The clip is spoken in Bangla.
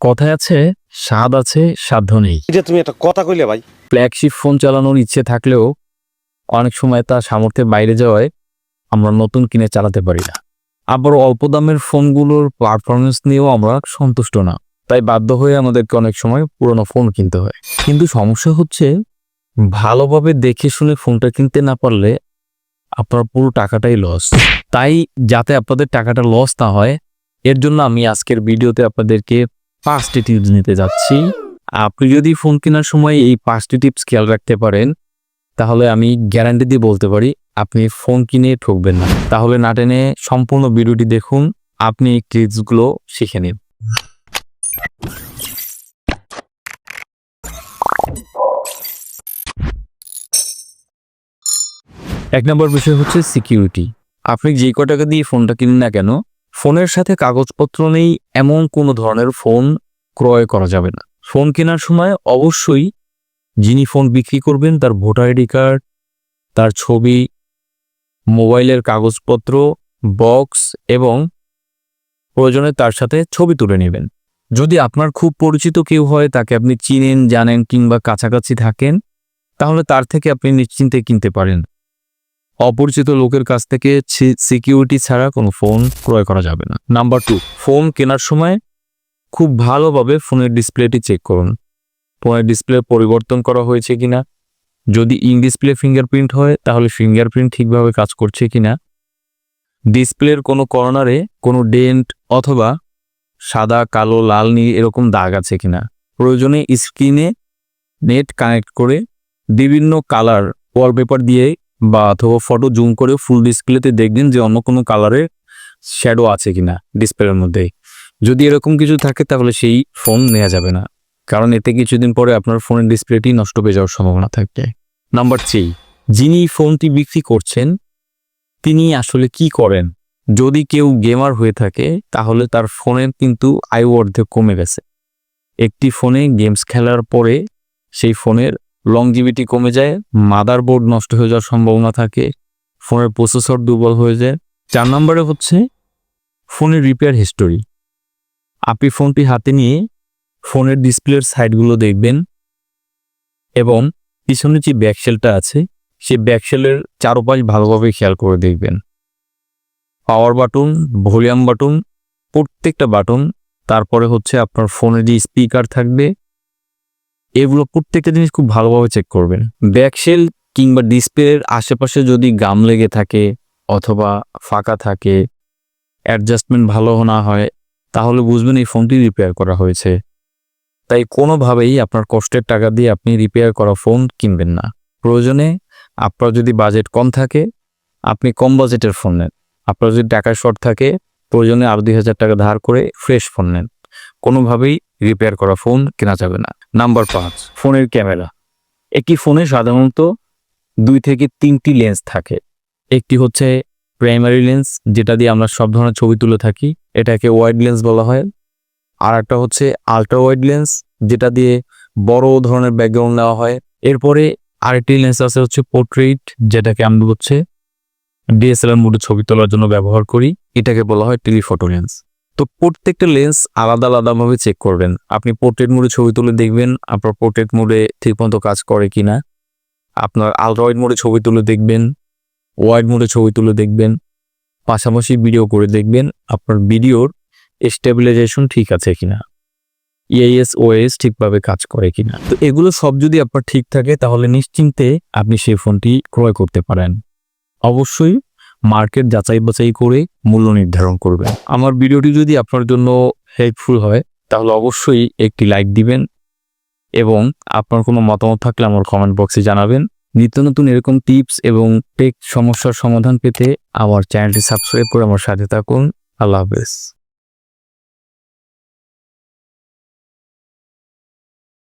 কথায় আছে স্বাদ আছে সাধ্য নেই। এটা তুমি একটা কথা কইলে ভাই। ফ্ল্যাগশিপ ফোন চালানোর ইচ্ছে থাকলেও অনেক সময় তা সামর্থ্যের বাইরে যাওয়ায় আমরা নতুন কিনে চালাতে পারি না। আবার অল্প দামের ফোনগুলোর পারফরমেন্স নিয়েও আমরা সন্তুষ্ট না। তাই বাধ্য হয়ে আমাদেরকে অনেক সময় পুরনো ফোন কিনতে হয়। কিন্তু সমস্যা হচ্ছে ভালোভাবে দেখে শুনে ফোনটা কিনতে না পারলে আপনার পুরো টাকাটাই লস তাই যাতে আপনাদের টাকাটা লস না হয় এর জন্য আমি আজকের ভিডিওতে আপনাদেরকে পাঁচটি টিপস নিতে যাচ্ছি। আপনি যদি ফোন কেনার সময় এই পাঁচটি টিপস খেয়াল রাখতে পারেন, তাহলে আমি গ্যারান্টি দিয়ে বলতে পারি, আপনি ফোন কিনে ঠকবেন না। তাহলে না টেনে সম্পূর্ণ ভিডিওটি দেখুন, আপনি এই টিপসগুলো শিখে নিন। এক নম্বর বিষয় হচ্ছে সিকিউরিটি। আপনি যে ক টাকা দিয়ে ফোনটা কিনেন না কেন ফোনের সাথে কাগজপত্র নেই এমন কোনো ধরনের ফোন ক্রয় করা যাবে না। ফোন কেনার সময় অবশ্যই যিনি ফোন বিক্রি করবেন তার ভোটার আইডি কার্ড, তার ছবি, মোবাইলের কাগজপত্র, বক্স এবং প্রয়োজনে তার সাথে ছবি তুলে নেবেন। যদি আপনার খুব পরিচিত কেউ হয়, তাকে আপনি চিনেন, জানেন কিংবা কাছাকাছি থাকেন, তাহলে তার থেকে আপনি নিশ্চিন্তে কিনতে পারেন। অপরিচিত লোকের কাছ থেকে সিকিউরিটি ছাড়া কোনো ফোন ক্রয় করা যাবে না। নাম্বার টু ফোন কেনার সময় খুব ভালোভাবে ফোনের ডিসপ্লেটি চেক করুন। ফোনের ডিসপ্লে পরিবর্তন করা হয়েছে কিনা? যদি ইন ডিসপ্লে ফিঙ্গারপ্রিন্ট হয়, তাহলে ফিঙ্গারপ্রিন্ট ঠিকভাবে কাজ করছে কিনা? ডিসপ্লের কোনো কর্নারে কোনো ডেন্ট অথবা সাদা, কালো, লাল নীল এরকম দাগ আছে কিনা? প্রয়োজনে স্ক্রিনে নেট কানেক্ট করে বিভিন্ন কালার ওয়ালপেপার দিয়ে বা অথবা ফটো জুম করে ফুল ডিসপ্লেতে দেখবেন যে অন্য কোনো কালারের শ্যাডো আছে কিনা ডিসপ্লের মধ্যে যদি এরকম কিছু থাকে তাহলে সেই ফোন নেওয়া যাবে না। কারণ এতে কিছুদিন পরে আপনার ফোনের ডিসপ্লেটি নষ্ট হয়ে যাওয়ার সম্ভাবনা থাকে। নাম্বার থ্রি যিনি ফোনটি বিক্রি করছেন, তিনি আসলে কি করেন? যদি কেউ গেমার হয়ে থাকে, তাহলে তার ফোনের কিন্তু আয়ু অর্ধেক কমে গেছে। একটি ফোনে গেমস খেলার পরে সেই ফোনের লংজিভিটি কমে যায় মাদারবোর্ড নষ্ট হয়ে যাওয়ার সম্ভাবনা থাকে ফোনের প্রসেসর দুর্বল হয়ে যায়। চার নম্বরে হচ্ছে ফোনের রিপেয়ার হিস্টোরি আপনি ফোনটি হাতে নিয়ে ফোনের ডিসপ্লের সাইডগুলো দেখবেন এবং পিছনে যে ব্যাকশেলটা আছে সে ব্যাকশেলের চারোপাশ ভালোভাবে খেয়াল করে দেখবেন। পাওয়ার বাটন ভলিউম বাটন প্রত্যেকটা বাটন তারপরে হচ্ছে আপনার ফোনে যে স্পিকার থাকবে এগুলো প্রত্যেকটা জিনিস খুব ভালোভাবে চেক করবেন। ব্যাকশেল কিংবা ডিসপ্লের আশেপাশে যদি গাম লেগে থাকে অথবা ফাঁকা থাকে অ্যাডজাস্টমেন্ট ভালো না হয়, তাহলে বুঝবেন এই ফোনটি রিপেয়ার করা হয়েছে। তাই কোনোভাবেই আপনার কষ্টের টাকা দিয়ে আপনি রিপেয়ার করা ফোন কিনবেন না। প্রয়োজনে আপনার যদি বাজেট কম থাকে, আপনি কম বাজেটের ফোন নেন। আপনার যদি টাকার শর্ট থাকে, প্রয়োজনে আরও দুই হাজার টাকা ধার করে ফ্রেশ ফোন নেন। কোনোভাবেই রিপেয়ার করা ফোন কেনা যাবে না। নাম্বার পাঁচ, ফোনের ক্যামেরা। একটি ফোনে সাধারণত দুই থেকে তিনটি লেন্স থাকে। একটি হচ্ছে প্রাইমারি লেন্স যেটা দিয়ে আমরা সব ধরনের ছবি তুলে থাকি। এটাকে ওয়াইড লেন্স বলা হয়। আর একটা হচ্ছে আলট্রা ওয়াইড লেন্স যেটা দিয়ে বড় ধরনের ব্যাকগ্রাউন্ড নেওয়া হয়। এরপরে আরেকটি লেন্স আছে হচ্ছে পোর্ট্রেট যেটাকে আমরা হচ্ছে ডিএসএলআর মোডে ছবি তোলার জন্য ব্যবহার করি। এটাকে বলা হয় টেলিফটো লেন্স তো প্রত্যেকটা লেন্স আলাদা আলাদাভাবে চেক করবেন। আপনি পোর্ট্রেট মোডে ছবি তুলে দেখবেন, আপনার পোর্ট্রেট মোডে ঠিকমতো কাজ করে কি না আপনার আলট্রা ওয়াইড মোডে ছবি তুলে দেখবেন ওয়াইড মোডে ছবি তুলে দেখবেন, পাশাপাশি ভিডিও করে দেখবেন, আপনার ভিডিওর স্টেবিলাইজেশন ঠিক আছে কিনা। ইআইএস ওএস ঠিকভাবে কাজ করে কিনা। তো এগুলো সব যদি আপনার ঠিক থাকে, তাহলে নিশ্চিন্তে আপনি সেই ফোনটি ক্রয় করতে পারেন। অবশ্যই মার্কেট যাচাই বাছাই করে মূল্য নির্ধারণ করবেন। আমার ভিডিওটি যদি আপনার জন্য হেল্পফুল হয়, তাহলে অবশ্যই একটি লাইক দিবেন এবং আপনার কোনো মতামত থাকলে আমার কমেন্ট বক্সে জানাবেন। নিত্য নতুন এরকম টিপস এবং টেক সমস্যার সমাধান পেতে আমার চ্যানেলটি সাবস্ক্রাইব করে আমার সাথে থাকুন। আল্লাহ হাফেজ।